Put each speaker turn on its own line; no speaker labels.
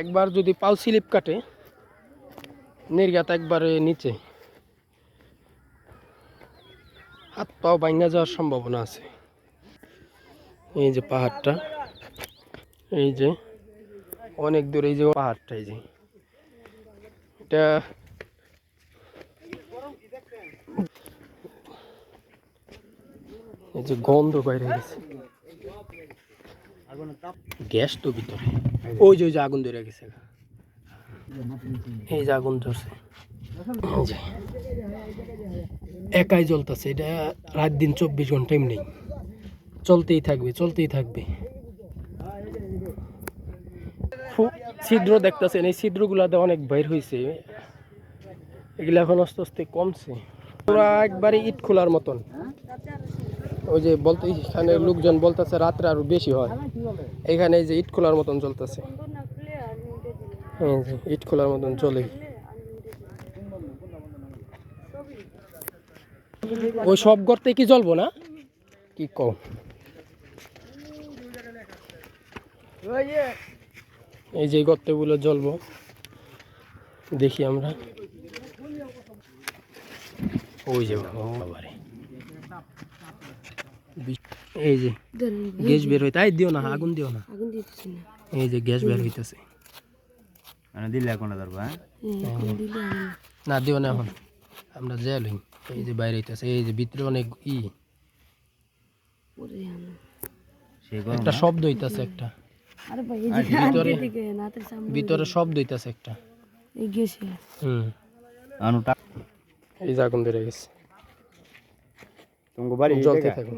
একবার যদি পাল স্লিপ কাটে নির্গাত একবারে নিচে। হাত পাও ভাঙ্গা যাওয়ার সম্ভাবনা আছে। এই যে পাহাড়টা, এই যে অনেক দূরে, এই যে পাহাড়টা, এই যে। এটা এই যে গন্ধ বাইরে গেছে। গ্যাস তো ভিতরে। ওই যে ওই যে আগুন ধরে গেছে। এই যে আগুন ধরছে। একাই জ্বলতেছে, এটা রাত দিন চব্বিশ ঘণ্টা এমনি। চলতেই থাকবে চলতেই থাকবে। ছিদ্র দেখতেছেন, এই ছিদ্রগুলাতে অনেক বাইর হয়েছে এগুলো এখন আস্তে আস্তে কমছে। পুরা একবারে ইট খোলার মতন। ওই যে বলতে, এখানে লোকজন বলতেছে রাত্রে আরও বেশি হয়। এখানে এই যে ইট খোলার মতন চলতেছে। ইট খোলার মতন চলে। ওই সব গর্তে কি জ্বলবো না? কি কম এই যে গর্তগুলো জ্বলবো। দেখি আমরা। ওই যে এই যে গ্যাস বের হইতে আই দিও না আগুন দিও না।
আগুন দিতেছি না।
এই যে গ্যাস বের হইতেছে।
মানে দিলে এখন ধরবো হ্যাঁ?
দিলে আগুন
না। দিও না এখন। আমরা জেল হই এই যে বাইরে হইতেছে এই যে ভিতরে অনেক ই। একটা শব্দ হইতাছে একটা।
আরে ভাই এই যে
ভিতরে
দিকে নাতের সামনে
ভিতরে শব্দ হইতাছে একটা।
এই গেছে
হুম।
আনুটা
এই যে আগুন ধরে গেছে।
তোমাকে বাড়ি
জ্বলতে থাকুন।